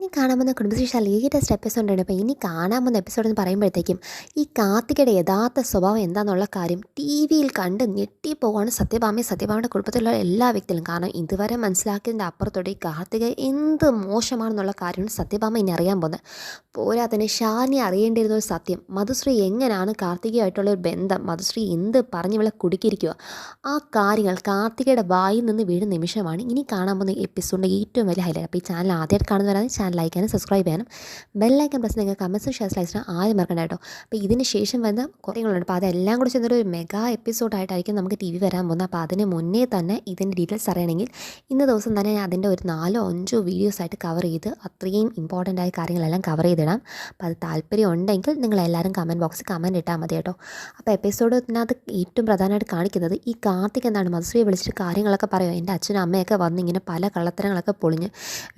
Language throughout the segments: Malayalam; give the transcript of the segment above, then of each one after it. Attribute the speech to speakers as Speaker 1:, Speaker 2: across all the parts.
Speaker 1: ഇനി കാണാൻ പോകുന്ന കുടുംബശ്രീ ലേറ്റസ്റ്റ് എപ്പിസോഡാണ് അപ്പോൾ ഇനി കാണാൻ പോകുന്ന എപ്പിസോഡ് എന്ന് പറയുമ്പോഴത്തേക്കും ഈ കാർത്തികയുടെ യഥാർത്ഥ സ്വഭാവം എന്താണെന്നുള്ള കാര്യം ടി വിയിൽ കണ്ട് ഞെട്ടിപ്പോവാണ് സത്യഭാമയും സത്യഭാമയുടെ കുടുംബത്തിലുള്ള എല്ലാ വ്യക്തികളും. കാരണം ഇതുവരെ മനസ്സിലാക്കിയതിന്റെ അപ്പുറത്തോടെ ഈ കാർത്തിക എന്ത് മോശമാണെന്നുള്ള കാര്യമാണ് സത്യഭാമ ഇനി അറിയാൻ പോകുന്നത്. പോരാത്തന്നെ ഷാനി അറിയേണ്ടിയിരുന്ന ഒരു സത്യം. മധുശ്രീ എങ്ങനെയാണ് കാർത്തികയായിട്ടുള്ള ഒരു ബന്ധം? മധുശ്രീ എന്ത് പറഞ്ഞ് ഇവളെ കുടുക്കിയിരിക്കുക ആ കാര്യങ്ങൾ കാർത്തികയുടെ വായിൽ നിന്ന് വീഴുന്ന നിമിഷമാണ് ഇനി കാണാൻ പോകുന്ന എപ്പിസോഡിന്റെ ഏറ്റവും വലിയ ഹൈലൈറ്റ് അപ്പോൾ ഈ ചാനൽ ആദ്യമായിട്ട് കാണുന്നവരാണ് ചാനൽ ലൈക്ക് ചെയ്യാനും സബ്സ്ക്രൈബ് ചെയ്യാനും ബെല്ലൈക്കൻ പ്രസ് നിങ്ങൾ കമൻസും ഷെയർ സ്ലൈസിനും ആദ്യം മറക്കണ്ട കേട്ടോ. അപ്പോൾ ഇതിന് ശേഷം വരുന്ന കുറേങ്ങളുണ്ട് അപ്പോൾ അതെല്ലാം കൂടി ചെന്നൊരു മെഗാ എപ്പിസോഡായിട്ടായിരിക്കും നമുക്ക് ടി വി വരാൻ പോകുന്നത്. അപ്പോൾ അതിന് മുന്നേ തന്നെ ഇതിന്റെ ഡീറ്റെയിൽസ് അറിയണമെങ്കിൽ ഇന്ന ദിവസം തന്നെ ഞാൻ അതിന്റെ ഒരു നാലോ അഞ്ചോ വീഡിയോസ് ആയിട്ട് കവർ ചെയ്ത് അത്രയും ഇമ്പോർട്ടന്റ് ആയ കാര്യങ്ങളെല്ലാം കവർ ചെയ്തിടാം. അപ്പോൾ അത് താല്പര്യം ഉണ്ടെങ്കിൽ നിങ്ങളെല്ലാവരും കമന്റ് ബോക്സിൽ കമന്റ് ഇട്ടാൽ മതി കേട്ടോ. അപ്പോൾ എപ്പിസോഡിനകത്ത് ഏറ്റവും പ്രധാനമായിട്ട് കാണിക്കുന്നത് ഈ കാർത്തിക് എന്താണ് മധുശ്രീയെ വിളിച്ചിട്ട് കാര്യങ്ങളൊക്കെ പറയുമോ എന്റെ അച്ഛനും അമ്മയൊക്കെ വന്ന് ഇങ്ങനെ പല കള്ളത്തരങ്ങളൊക്കെ പൊളിഞ്ഞ്.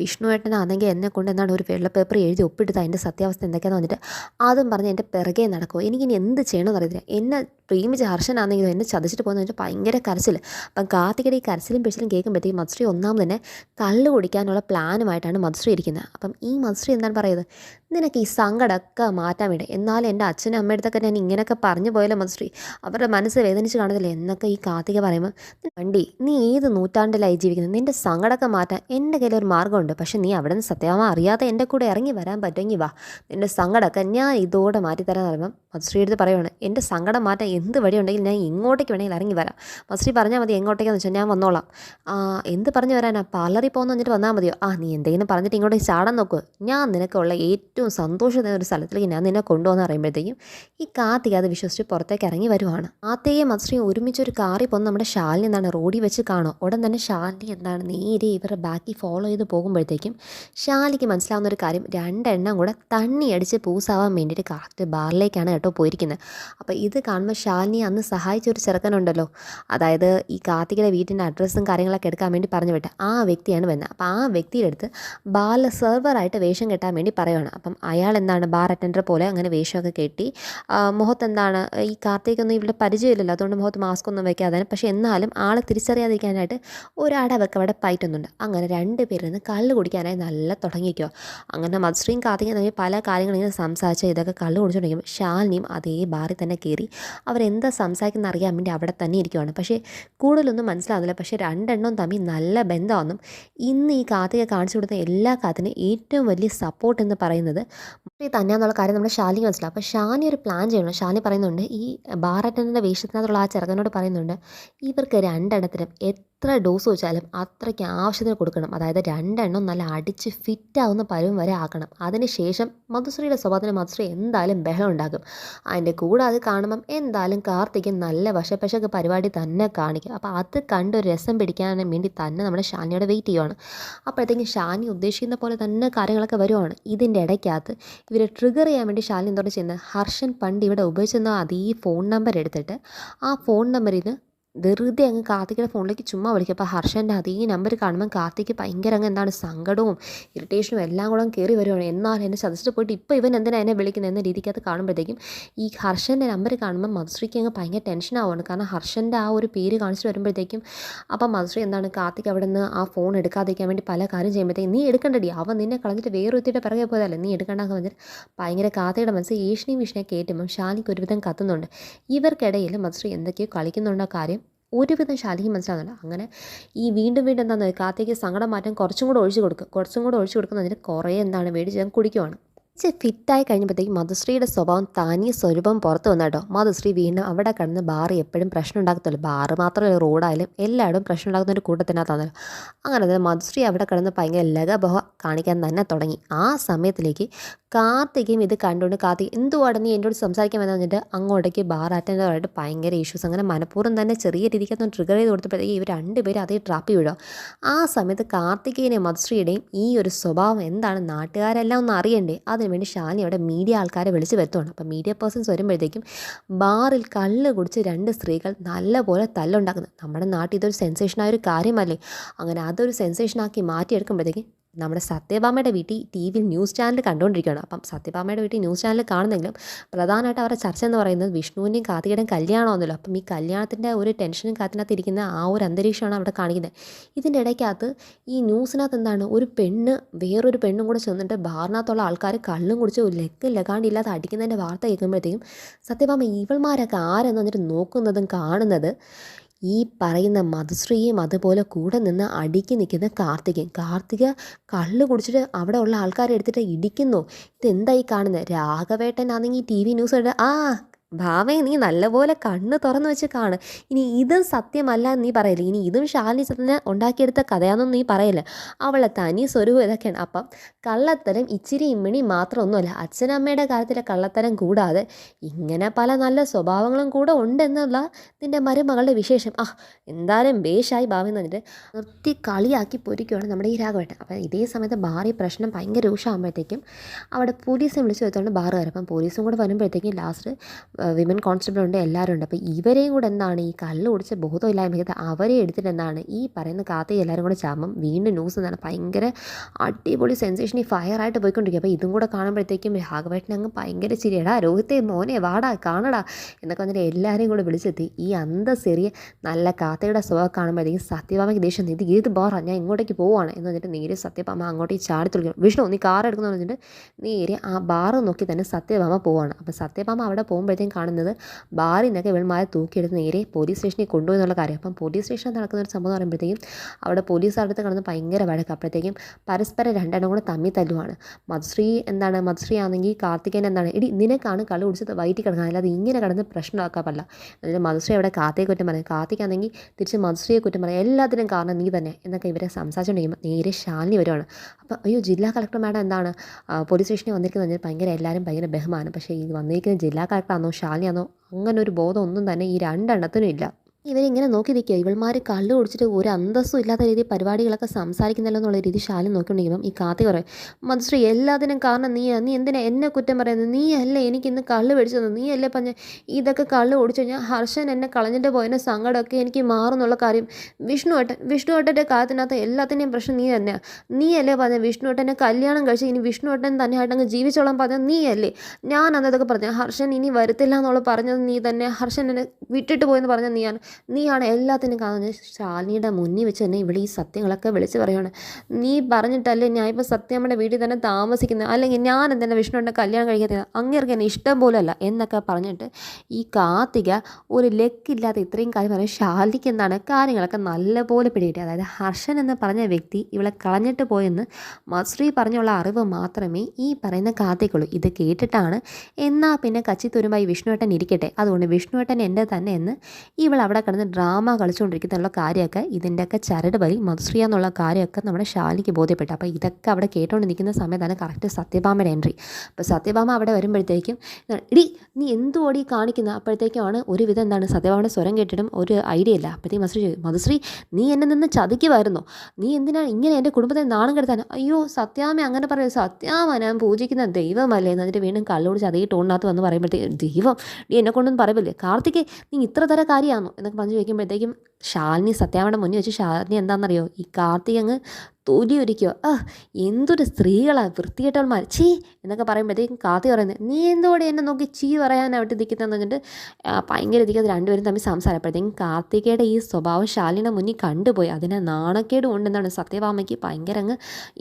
Speaker 1: വിഷ്ണുവേട്ടനാണെങ്കിൽ എന്നെ കൊണ്ട് എന്താണ് ഒരു വെള്ള പേപ്പർ എഴുതി ഒപ്പിട്ടത് അതിന്റെ സത്യാവസ്ഥ എന്തൊക്കെയാണെന്ന് വന്നിട്ട് ആദ്യം പറഞ്ഞ് എന്റെ പിറകെ നടക്കുമോ എനിക്കിനി എന്ത് ചെയ്യണമെന്ന് അറിയത്തില്ല. എന്നെ പ്രേമിച്ച ഹർഷനാണെങ്കിലും എന്നെ ചതിച്ചിട്ട് പോകുന്ന വെച്ചാൽ ഭയങ്കര കരച്ചിൽ അപ്പം കാർത്തികയുടെ ഈ കരച്ചിലും പിടിച്ചിലും കേൾക്കുമ്പോഴത്തേക്കും മധുശ്രീ ഒന്നാമത് തന്നെ കള്ള് കുടിക്കാനുള്ള പ്ലാനുമായിട്ടാണ് മധുശ്രീ ഇരിക്കുന്നത്. അപ്പം ഈ മധുശ്രീ എന്താണ് പറയുന്നത്? നിനക്ക് ഈ സങ്കടമൊക്കെ മാറ്റാൻ വേണ്ടി എന്നാലും എന്റെ അച്ഛനും അമ്മയുടെ അടുത്തൊക്കെ ഞാൻ ഇങ്ങനെയൊക്കെ പറഞ്ഞു പോയാലോ മധുശ്രീ. അവരുടെ മനസ്സ് വേദനിച്ച് കാണത്തില്ല? എന്നൊക്കെ ഈ കാർത്തിക പറയുമ്പോൾ വണ്ടി നീ ഏത് നൂറ്റാണ്ടിലായി ജീവിക്കുന്നത്? നിന്റെ സങ്കടമൊക്കെ മാറ്റാൻ എന്റെ കയ്യിൽ ഒരു മാർഗമുണ്ട്. പക്ഷേ നീ അവിടെ നിന്ന് സത്യമാ അറിയാതെ എന്റെ കൂടെ ഇറങ്ങി വരാൻ പറ്റുമെങ്കിൽ വാ. നിന്റെ സങ്കടമൊക്കെ ഞാൻ ഇതോടെ മാറ്റിത്തരാൻ പറയുമ്പം മധുശ്രീ എടുത്ത് പറയുവാണ് എന്റെ സങ്കടം മാറ്റാൻ എന്ത് വഴി ഉണ്ടെങ്കിൽ ഞാൻ ഇങ്ങോട്ടേക്ക് വേണമെങ്കിൽ ഇറങ്ങി വരാം. മധുശ്രീ പറഞ്ഞാൽ മതി എങ്ങോട്ടേക്കാന്ന് വെച്ചാൽ ഞാൻ വന്നോളാം. ആ, എന്ത് പറഞ്ഞു വരാനാ? പാർലറിൽ പോകുന്ന വന്നിട്ട് വന്നാൽ മതിയോ? ആ നീ എന്തെങ്കിലും പറഞ്ഞിട്ട് ഇങ്ങോട്ട് ചാടാൻ നോക്കുക ഞാൻ നിനക്കുള്ള ഏറ്റവും സന്തോഷം ഒരു സ്ഥലത്തിലേക്ക് ഞാൻ നിന്നെ കൊണ്ടുവന്ന് പറയുമ്പോഴത്തേക്കും ഈ കാത്തിക അത് വിശ്വസിച്ച് പുറത്തേക്ക് ഇറങ്ങി വരുവാണ്. മത്സ്രിയും ഒരുമിച്ച് ഒരു കാറി പോകുന്ന നമ്മുടെ ഷാലിനി എന്താണ് റോഡിൽ വെച്ച് കാണും. ഉടൻ തന്നെ ഷാലിനി എന്താണ് നേരെ ഇവരുടെ ബാക്കി ഫോളോ ചെയ്ത് പോകുമ്പോഴത്തേക്കും ഷാലിക്ക് മനസ്സിലാവുന്ന ഒരു കാര്യം രണ്ടെണ്ണം കൂടെ തണ്ണി അടിച്ച് പൂസാവാൻ വേണ്ടിയിട്ട് കറക്റ്റ് ബാറിലേക്കാണ് കേട്ടോ പോയിരിക്കുന്നത്. അപ്പോൾ ഇത് കാണുമ്പോൾ ഷാലിനി അന്ന് സഹായിച്ച ഒരു ചെറുക്കനുണ്ടല്ലോ. അതായത് ഈ കാർത്തികയുടെ വീട്ടിന്റെ അഡ്രസ്സും കാര്യങ്ങളൊക്കെ എടുക്കാൻ വേണ്ടി പറഞ്ഞു വിട്ട ആ വ്യക്തിയാണ് വരുന്നത് അപ്പോൾ ആ വ്യക്തിയുടെ അടുത്ത് ബാറിലെ സെർവറായിട്ട് വേഷം കെട്ടാൻ വേണ്ടി പറയുകയാണ് അപ്പം അയാൾ എന്താണ് ബാർ അറ്റൻഡർ പോലെ അങ്ങനെ വേഷമൊക്കെ കെട്ടി മുഖത്ത് എന്താണ് ഈ കാർത്തികൊന്നും ഇവിടെ പരിചയമില്ലല്ലോ. അതുകൊണ്ട് മുഖത്ത് മാസ്ക് ഒന്നും വെക്കാതെ പക്ഷേ എന്നാലും ആളെ തിരിച്ചറിയാതിരിക്കാനായിട്ട് ഒരടവൊക്കെ അവിടെ പയറ്റുന്നുണ്ട്. അങ്ങനെ രണ്ട് പേരിൽ നിന്ന് കള്ള് കുടിക്കാനായി നല്ല തുടങ്ങിക്കോ അങ്ങനെ മത്സ്രീയും കാർത്തികയും തമ്മിൽ പല കാര്യങ്ങളും ഇങ്ങനെ സംസാരിച്ച് ഇതൊക്കെ കള്ളു കുടിച്ചുകൊണ്ടിരിക്കും ശാലിനിയും അതേ ബാറിൽ തന്നെ കയറി അവരെന്താ സംസാരിക്കുന്ന അറിയാൻ വേണ്ടി അവിടെ തന്നെ ഇരിക്കുവാണ്. പക്ഷേ കൂടുതലൊന്നും മനസ്സിലാവുന്നില്ല. പക്ഷേ രണ്ടെണ്ണം തമ്മിൽ നല്ല ബന്ധമാണെന്നും ഇന്ന് ഈ കാർത്തിക കാണിച്ചു കൊടുത്ത എല്ലാ കാര്യത്തിനും ഏറ്റവും വലിയ സപ്പോർട്ട് എന്ന് പറയുന്നത് തന്നെയാണെന്നുള്ള കാര്യം നമ്മുടെ ശാലിനി മനസ്സിലാവും. അപ്പോൾ ഷാനി ഒരു പ്ലാൻ ചെയ്യണം. ഷാനി പറയുന്നുണ്ട് ഈ ബാർ അറ്റൻഡന്റെ വേഷത്തിനകത്തുള്ള ആ ചെറുക്കനോട് പറയുന്നുണ്ട് ഇവർക്ക് രണ്ടെണ്ണത്തിനും എത്ര ഡോസ് വെച്ചാലും അത്രയ്ക്ക് ആവശ്യത്തിന് കൊടുക്കണം. അതായത് രണ്ടെണ്ണം നല്ല അടിച്ച് ഫിറ്റാവുന്ന പരുവം വരെ ആക്കണം. അതിനുശേഷം മധുശ്രീയുടെ സ്വഭാവത്തിന് മധുശ്രീ എന്തായാലും ബഹളം ഉണ്ടാക്കും അതിന്റെ കൂടെ അത് കാണുമ്പം എന്തായാലും കാർത്തിക് നല്ല വശപ്പശക്ക് പരിപാടി തന്നെ കാണിക്കും. അപ്പോൾ അത് കണ്ട് ഒരു രസം പിടിക്കാനും വേണ്ടി തന്നെ നമ്മുടെ ഷാനിയുടെ വെയിറ്റ് ചെയ്യുവാണ്. അപ്പോഴത്തേക്കും ഷാനി ഉദ്ദേശിക്കുന്ന പോലെ തന്നെ കാര്യങ്ങളൊക്കെ വരുവാണ്. ഇതിന്റെ ഇടയ്ക്കകത്ത് ഇവരെ ട്രിഗർ ചെയ്യാൻ വേണ്ടി ഷാലിനി എന്തോടെ ചെയ്യുന്നത്? ഹർഷൻ പണ്ട് ഇവിടെ ഉപയോഗിച്ചിരുന്ന അതേ ഫോൺ നമ്പർ എടുത്തിട്ട് ആ ഫോൺ നമ്പറിൽ നിന്ന് വെറുതെ അങ്ങ് കാർത്തികയുടെ ഫോണിലേക്ക് ചുമ്മാ വിളിക്കും അപ്പോൾ ഹർഷന്റെ അതേ നമ്പർ കാണുമ്പോൾ കാർത്തിക്ക് ഭയങ്കര അങ്ങ് എന്താണ് സങ്കടവും ഇറിറ്റേഷനും എല്ലാം കൂടെ കയറി വരുവാണ്. എന്നാൽ എന്നെ ചതിച്ചിട്ട് പോയിട്ട് ഇപ്പോൾ ഇവൻ എന്തിനാ എന്നെ വിളിക്കുന്നത് എന്ന രീതിക്കകത്ത് കാണുമ്പോഴത്തേക്കും ഈ ഹർഷന്റെ നമ്പർ കാണുമ്പോൾ മധുശ്രീക്ക് അങ്ങ് ഭയങ്കര ടെൻഷൻ ആവുകയാണ് കാരണം ഹർഷന്റെ ആ ഒരു പേര് കാണിച്ചിട്ട് വരുമ്പോഴത്തേക്കും അപ്പം മധുശ്രീ എന്താണ് കാർത്തിക് അവിടെ നിന്ന് ആ ഫോൺ എടുക്കാതിരിക്കാൻ വേണ്ടി പല കാര്യം ചെയ്യുമ്പോഴത്തേക്കും നീ എടുക്കണ്ടടി അവൻ നിന്നെ കളഞ്ഞിട്ട് വേറെ വേറൊരുത്തിയുടെ പിറകെ പോയതല്ലേ നീ എടുക്കണ്ടെന്ന് പറഞ്ഞിട്ട് ഭയങ്കര കാർത്തികയുടെ മനസ്സിൽ ഏഷ്യയും വിഷ്ണയെ കയറ്റുമ്പം ഷാലിക്ക് ഒരുവിധം കത്തുന്നുണ്ട്. ഇവർക്കിടയിൽ മധുശ്രീ എന്തൊക്കെയോ കളിക്കുന്നുണ്ടോ കാര്യം. ഒരുവിധം ശാലിക്ക് മനസ്സിലാകുന്നില്ല അങ്ങനെ ഈ വീണ്ടും വീണ്ടും എന്താണെന്ന് കാത്തേക്ക് സങ്കടം മാറ്റാൻ കുറച്ചും കൂടെ ഒഴിച്ചു കൊടുക്കുക കുറച്ചും കൂടെ ഒഴിച്ചു കൊടുക്കുന്നതിന് കുറേ എന്താണ് മേടിച്ച് ഞാൻ കുടിക്കുവാണ്. ഇച്ചിരി ഫിറ്റായി കഴിഞ്ഞപ്പോഴത്തേക്കും മധുശ്രീയുടെ സ്വഭാവം താനിയ സ്വരൂപം പുറത്ത് കേട്ടോ മധുശ്രീ വീണ്ടും അവിടെ കിടന്ന് ബാറ് എപ്പോഴും പ്രശ്നം ഉണ്ടാക്കത്തുള്ളൂ. ബാറ് മാത്രമല്ല റോഡായാലും എല്ലായിടും പ്രശ്നം ഉണ്ടാക്കുന്ന ഒരു കൂട്ടത്തിനകത്താണല്ലോ. അങ്ങനെ തന്നെ മധുശ്രീ അവിടെ കിടന്ന് ഭയങ്കര ലഗബഹ കാണിക്കാൻ തന്നെ തുടങ്ങി. ആ സമയത്തിലേക്ക് കാർത്തികയും ഇത് കണ്ടുകൊണ്ട് കാർത്തിക് എന്തുവാണ് നീ എന്നോട് സംസാരിക്കാൻ വന്നു പറഞ്ഞിട്ട് അങ്ങോട്ടേക്ക് ബാർ അറ്റൻഡറായിട്ട് ഭയങ്കര ഇഷ്യൂസ് അങ്ങനെ മനഃപൂർവം തന്നെ ചെറിയ രീതിക്കകത്ത് ട്രിഗർ ചെയ്ത് കൊടുത്തപ്പോഴത്തേക്ക് ഇവർ രണ്ടുപേരും അതേ ട്രാപ്പിൽ വിടുക ആ സമയത്ത് കാർത്തികേയനെയും മധുശ്രീയുടെയും ഈ ഒരു സ്വഭാവം എന്താണ്? നാട്ടുകാരെല്ലാം ഒന്ന് അറിയണ്ടേ? അതിനുവേണ്ടി ഷാനി അവിടെ മീഡിയ ആൾക്കാരെ വിളിച്ച് വരുത്തുകയാണ് അപ്പോൾ മീഡിയ പേഴ്സൺസ് വരുമ്പോഴത്തേക്കും ബാറിൽ കള്ള് കുടിച്ച് രണ്ട് സ്ത്രീകൾ നല്ലപോലെ തല്ലുണ്ടാക്കുന്നത് നമ്മുടെ നാട്ടിൽ ഇതൊരു സെൻസേഷനായ ഒരു കാര്യമല്ലേ? അങ്ങനെ അതൊരു സെൻസേഷനാക്കി മാറ്റിയെടുക്കുമ്പോഴത്തേക്കും നമ്മുടെ സത്യഭാമയുടെ വീട്ടിൽ ടി വിയിൽ ന്യൂസ് ചാനൽ കണ്ടുകൊണ്ടിരിക്കുകയാണ്. അപ്പം സത്യഭാമയുടെ വീട്ടിൽ ന്യൂസ് ചാനൽ കാണുന്നെങ്കിലും പ്രധാനമായിട്ട് അവരുടെ ചർച്ച എന്ന് പറയുന്നത് വിഷ്ണുവിന്റെയും കാർത്തികയുടെയും കല്യാണമാണല്ലോ അപ്പം ഈ കല്യാണത്തിന്റെ ഒരു ടെൻഷനും കാത്തിനകത്ത് ഇരിക്കുന്ന ആ ഒരു അന്തരീക്ഷമാണ് അവിടെ കാണിക്കുന്നത്. ഇതിന്റെ ഇടയ്ക്കകത്ത് ഈ ന്യൂസിനകത്ത് എന്താണ്? ഒരു പെണ്ണ് വേറൊരു പെണ്ണും കൂടെ ചെന്നിട്ട് ബാറിനകത്തുള്ള ആൾക്കാർ കള്ളും കുടിച്ച് ലെക്ക് ലഗാണ്ടില്ലാതെ അടിക്കുന്നതിന്റെ വാർത്ത കേൾക്കുമ്പോഴത്തേക്കും സത്യഭാമ ഇവൾമാരൊക്കെ ആരെന്ന് വന്നിട്ട് നോക്കുന്നതും കാണുന്നത് ഈ പറയുന്ന മധുശ്രീയും അതുപോലെ കൂടെ നിന്ന് അടിക്ക് നിൽക്കുന്ന കാർത്തികൻ. കാർത്തിക കള്ള് കുടിച്ചിട്ട് അവിടെ ഉള്ള ആൾക്കാരെ എടുത്തിട്ട് ഇടിക്കുന്നു. ഇതെന്തായി കാണുന്നത് രാഘവേട്ടൻ ആണെങ്കിൽ ടി വി ന്യൂസ് ആ ഭാവേ നീ നല്ലപോലെ കണ്ണ് തുറന്നു വെച്ച് കാണ്. ഇനി ഇതും സത്യമല്ല എന്ന് നീ പറയില്ല? ഇനി ഇതും ഷാലിനി സത്യനെ ഉണ്ടാക്കിയെടുത്ത കഥയാണെന്നൊന്നും നീ പറയില്ല? അവളെ തനി സ്വരൂപം ഇതൊക്കെയാണ്. അപ്പം കള്ളത്തരം ഇച്ചിരി ഇമ്മിണി മാത്രമൊന്നുമല്ല അച്ഛനമ്മയുടെ കാര്യത്തിലെ കള്ളത്തരം കൂടാതെ ഇങ്ങനെ പല നല്ല സ്വഭാവങ്ങളും കൂടെ ഉണ്ടെന്നുള്ള നിന്റെ മരുമകളുടെ വിശേഷം. ആ എന്തായാലും ബേഷായി ഭാവി പറഞ്ഞിട്ട് നിർത്തി കളിയാക്കി പൊരിക്കുകയാണ് നമ്മുടെ ഈ രാഘവേട്ടൻ. അപ്പം ഇതേ സമയത്ത് ബാറി പ്രശ്നം ഭയങ്കര രൂക്ഷമാകുമ്പോഴത്തേക്കും അവിടെ പോലീസിനെ വിളിച്ച് വരുത്തോണ്ട് ബാറ് അപ്പം പോലീസും കൂടെ വരുമ്പോഴത്തേക്കും ലാസ്റ്റ് വിമൻ കോൺസ്റ്റബിൾ ഉണ്ട് എല്ലാവരും ഉണ്ട്. അപ്പോൾ ഇവരെയും കൂടെ എന്താണ് ഈ കള്ള് കുടിച്ച് ചെയ്ത് അവരെ എടുത്തിട്ട് എന്താണ് ഈ പറയുന്ന കാത്തി എല്ലാവരും കൂടെ ചാമ്പം വീണ്ടും ന്യൂസ് എന്താണ് ഭയങ്കര അടിപൊളി സെൻസേഷൻ ഈ ഫയറായിട്ട് പോയിക്കൊണ്ടിരിക്കുക അപ്പോൾ ഇതും കൂടെ കാണുമ്പോഴത്തേക്കും രാഘവേട്ടൻ അങ്ങ് ഭയങ്കര ചിരിയടാ. രോഹിത്തെ മോനെ വാടാ കാണടാ എന്നൊക്കെ വന്നിട്ട് എല്ലാവരെയും കൂടെ വിളിച്ചെത്തി. ഈ അന്തസെറിയ നല്ല കാത്തയുടെ സ്വഭാവം കാണുമ്പോഴത്തേക്കും സത്യഭാമയ്ക്ക് ദേഷ്യം ഇത് ഏത് ബോറ? ഞാൻ ഇങ്ങോട്ടേക്ക് പോവാണ് എന്ന് പറഞ്ഞിട്ട് നേരെ സത്യഭാമ അങ്ങോട്ടേക്ക് ചാടി തുളിക്കണം വിഷ്ണു നീ കാർ എടുക്കുന്നു പറഞ്ഞിട്ട് നേരെ ആ ബാറ് നോക്കി തന്നെ സത്യഭാമ പോവാണ് അപ്പോൾ സത്യഭാമ അവിടെ പോകുമ്പോഴത്തേക്കും കാണുന്നത്. ബാറിൽ നിന്നൊക്കെ ഇവന്മാരെ തൂക്കിയെടുത്ത് നേരെ പോലീസ് സ്റ്റേഷനിൽ കൊണ്ടുപോയി എന്നുള്ള കാര്യം. അപ്പം പോലീസ് സ്റ്റേഷനിൽ നടക്കുന്ന ഒരു സംഭവം പറയുമ്പോഴത്തേക്കും അവിടെ പോലീസ് അടുത്ത് കിടന്ന് ഭയങ്കര വഴക്ക്. അപ്പോഴത്തേക്കും പരസ്പരം രണ്ടെണ്ണം കൂടെ തമ്മി തല്ലുവാണ്. മധുശ്രീ എന്താണ്? മധുശ്രീ ആണെങ്കിൽ കാർത്തികൻ എന്താണ്? ഇടി നിനക്കാണ് കള്ളു കുടിച്ചത് വയറ്റി കിടക്കാൻ. അല്ലാതെ ഇങ്ങനെ കടന്ന് പ്രശ്നമാക്കാൻ പറ്റില്ല എന്നിട്ട് മധുശ്രീ അവിടെ കാർത്തികെ കുറ്റം പറയും. കാർത്തികാണെങ്കിൽ തിരിച്ച് മധുശ്രീയെ കുറ്റം പറയും. എല്ലാത്തിനും കാരണം നീ തന്നെ എന്നൊക്കെ ഇവരെ സംസാരിച്ചുകൊണ്ടിരിക്കുമ്പോൾ നേരെ ശാലിനി വരുവാണ്. അപ്പോൾ അയ്യോ ജില്ലാ കളക്ടർ മാഡം എന്താണ്? പോലീസ് സ്റ്റേഷനിൽ വന്നിരിക്കുന്നത് ഭയങ്കര എല്ലാവരും ഭയങ്കര ബഹുമാനം. പക്ഷേ ഈ വന്നിരിക്കുന്ന ജില്ലാ കളക്ടറാണോ ശാലിനിയാണോ അങ്ങനെ ഒരു ബോധം ഒന്നും തന്നെ ഈ രണ്ടെണ്ണത്തിനും ഇല്ല. ഇവരിങ്ങനെ നോക്കി നിൽക്കുക. ഇവൾമാർ കള്ളു കുടിച്ചിട്ട് ഒരു അന്തസ്സും ഇല്ലാത്ത രീതിയിൽ പരിപാടികളൊക്കെ സംസാരിക്കുന്നല്ലോ എന്നുള്ള രീതി ശാലം നോക്കിക്കൊണ്ടിരിക്കുമ്പം ഈ കാത്തി പറയും മധുശ്രീ എല്ലാത്തിനും കാരണം നീ നീ എന്തിനാ എന്നെ കുറ്റം പറയുന്നത്? നീ അല്ലേ എനിക്ക് ഇന്ന് കള്ള് തന്നു നീ അല്ലേ പറഞ്ഞ ഇതൊക്കെ കള്ളു കുടിച്ചു കഴിഞ്ഞാൽ ഹർഷൻ എന്നെ കളഞ്ഞിട്ട് പോയതിന്റെ സങ്കടമൊക്കെ എനിക്ക് മാറുന്നുള്ള കാര്യം വിഷ്ണുവേട്ടൻ വിഷ്ണുവേട്ടന്റെ കാര്യത്തിനകത്ത് എല്ലാത്തിന്റെയും പ്രശ്നം നീ തന്നെയാണ് നീ അല്ലേ പറഞ്ഞ വിഷ്ണുവേട്ടനെ കല്യാണം കഴിച്ച് ഇനി വിഷ്ണുവേട്ടൻ തന്നെയായിട്ട് അങ്ങ് ജീവിച്ചോളാൻ പറഞ്ഞത് നീ അല്ലേ? ഞാൻ അന്നതൊക്കെ പറഞ്ഞു ഹർഷൻ ഇനി വരത്തില്ല എന്നുള്ള പറഞ്ഞത് നീ തന്നെ ഹർഷൻ എന്നെ വിട്ടിട്ട് പോയെന്ന് പറഞ്ഞത് നീയാണ്. നീയാണ് എല്ലാത്തിനും കാണുന്നത് ശാലിനിയുടെ മുന്നിൽ വെച്ച് തന്നെ ഇവിടെ ഈ സത്യങ്ങളൊക്കെ വിളിച്ച് പറയുകയാണ് നീ പറഞ്ഞിട്ടല്ലേ ഞാൻ ഇപ്പോൾ സത്യമ്മയുടെ വീട്ടിൽ തന്നെ താമസിക്കുന്നത്? അല്ലെങ്കിൽ ഞാൻ എന്തെങ്കിലും വിഷ്ണുവിന്റെ കല്യാണം കഴിക്കാത്ത അങ്ങേർക്ക് എന്നെ ഇഷ്ടം പോലല്ല എന്നൊക്കെ പറഞ്ഞിട്ട് ഈ കാർത്തിക ഒരു ലക്കില്ലാത്ത ഇത്രയും കാര്യം പറയും ശാലിക്ക് എന്താണ്? കാര്യങ്ങളൊക്കെ നല്ലപോലെ പിടികിട്ടി. അതായത് ഹർഷൻ എന്ന് പറഞ്ഞ വ്യക്തി ഇവളെ കളഞ്ഞിട്ട് പോയെന്ന് മസ്രി പറഞ്ഞുള്ള അറിവ് മാത്രമേ ഈ പറയുന്ന കാർത്തിക്കുള്ളൂ ഇത് കേട്ടിട്ടാണ്. എന്നാൽ പിന്നെ കച്ചിത്തുരുമ്പായി വിഷ്ണുവേട്ടൻ ഇരിക്കട്ടെ. അതുകൊണ്ട് വിഷ്ണുവേട്ടൻ എന്റെ തന്നെ എന്ന് ഇവൾ അവിടെ കിടന്ന് ഡ്രാമ കളിച്ചുകൊണ്ടിരിക്കുന്നുള്ള കാര്യമൊക്കെ ഇതിന്റെയൊക്കെ ചരട് വലി മധുശ്രീ എന്നുള്ള കാര്യമൊക്കെ നമ്മുടെ ശാലിനിക്ക് ബോധ്യപ്പെട്ടു. അപ്പോൾ ഇതൊക്കെ അവിടെ കേട്ടുകൊണ്ട് നിൽക്കുന്ന സമയത്താണ് കറക്റ്റ് സത്യഭാമയുടെ എൻട്രി അപ്പോൾ സത്യഭാമ അവിടെ വരുമ്പോഴത്തേക്കും ഇടി നീ എന്തുകൂടി കാണിക്കുന്ന? അപ്പോഴത്തേക്കുമാണ് ഒരുവിധം എന്താണ് സത്യഭാമയുടെ സ്വരം കേട്ടിട്ടും ഒരു ഐഡിയ ഇല്ല. അപ്പോഴത്തേക്കും മധുശ്രീ മധുശ്രീ നീ എന്നെ നിന്ന് ചതിക്കുമായിരുന്നു? നീ എന്തിനാണ് ഇങ്ങനെ എന്റെ കുടുംബത്തെ നാണം കെടുത്താൻ അയ്യോ സത്യാമ അങ്ങനെ പറയുന്നത് സത്യാമ ഞാൻ പൂജിക്കുന്ന ദൈവമല്ലേ? എന്നിട്ട് വീണ്ടും കള്ളോട് അതേ ടോണിനകത്ത് വന്ന് പറയുമ്പോഴത്തേക്ക് ദൈവം നീ എന്നെ കൊണ്ടൊന്നും പറയുന്നില്ലേ കാർത്തിക് നീ ഇത്ര തര കാര്യമാണോ പറഞ്ഞു ചോദിക്കുമ്പോഴത്തേക്കും ശാലിനി സത്യാമ്മയുടെ മുന്നിൽ വെച്ച് ശാലിനി എന്താണെന്നറിയോ? ഈ കാർത്തിക് അങ്ങ് തൊലി ഒരുക്കുക ആ എന്തൊരു സ്ത്രീകളാ വൃത്തികെട്ടവന്മാർ ചീ എന്നൊക്കെ പറയുമ്പോഴത്തേക്കും കാത്തി പറയുന്നത് നീ എന്തോടെ എന്നെ നോക്കി ചീ പറയാൻ അവിടെ ഇരിക്കുന്നതെന്ന് പറഞ്ഞിട്ട് ഭയങ്കര ഇരിക്കുന്നത് രണ്ടുപേരും തമ്മിൽ സംസാരപ്പോഴത്തേക്കും കാർത്തികയുടെ ഈ സ്വഭാവം ശാലിനെ മുന്നിൽ കണ്ടുപോയി. അതിനെ നാണക്കേട് കൊണ്ടെന്നാണ് സത്യഭാമയ്ക്ക് ഭയങ്കര അങ്ങ്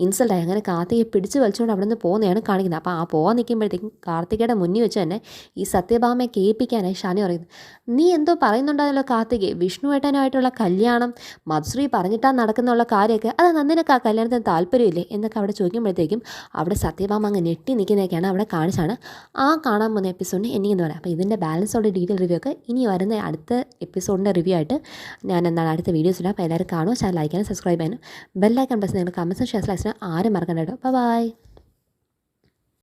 Speaker 1: ഇൻസൾട്ടായി അങ്ങനെ കാർത്തികയെ പിടിച്ച് വലിച്ചുകൊണ്ട് അവിടെ നിന്ന് പോകുന്നതാണ് കാണിക്കുന്നത്. അപ്പോൾ ആ പോകാൻ നിൽക്കുമ്പോഴത്തേക്കും കാർത്തികയുടെ മുന്നിൽ വെച്ച് തന്നെ ഈ സത്യഭാമയെ കേൾപ്പിക്കാനായി ഷാനി പറയുന്നത് നീ എന്തോ പറയുന്നുണ്ടായല്ലോ കാർത്തികെ? വിഷ്ണുവേട്ടനായിട്ടുള്ള കല്യാണം മധുശ്രീ പറഞ്ഞിട്ടാ നടക്കുന്നുള്ള കാര്യമൊക്കെ. അത് നന്ദിനൊക്കെ ആ കല്യാണത്തിന് താല്പര്യമില്ലേ? എന്നൊക്കെ അവിടെ ചോദിക്കുമ്പോഴത്തേക്കും അവിടെ സത്യഭാമ അങ്ങ് ഞെട്ടി നിൽക്കുന്നതൊക്കെയാണ് അവിടെ കാണിച്ചാണ്. ആ കാണാൻ പോകുന്ന എപ്പിസോഡിന് എനിക്കെന്ന് പറയാം? അപ്പോൾ ഇതിന്റെ ബാലൻസോടെ ഡീറ്റെയിൽ റിവ്യൂ ഒക്കെ ഇനി വരുന്ന അടുത്ത എപ്പിസോഡിന്റെ റിവ്യൂ ആയിട്ട് ഞാൻ എന്താണ് അടുത്ത വീഡിയോസ് ഇടാം. അപ്പോൾ എല്ലാവരും കാണുമോ ചാനൽ ലൈക്കാനും സബ്സ്ക്രൈബ് ചെയ്യാനും ബെല്ലൈക്കൺ പ്രസ് നിങ്ങൾ കമൻസും ഷെയർ ലൈസിനും ആരും മറക്കണ്ട കേട്ടോ. ബൈ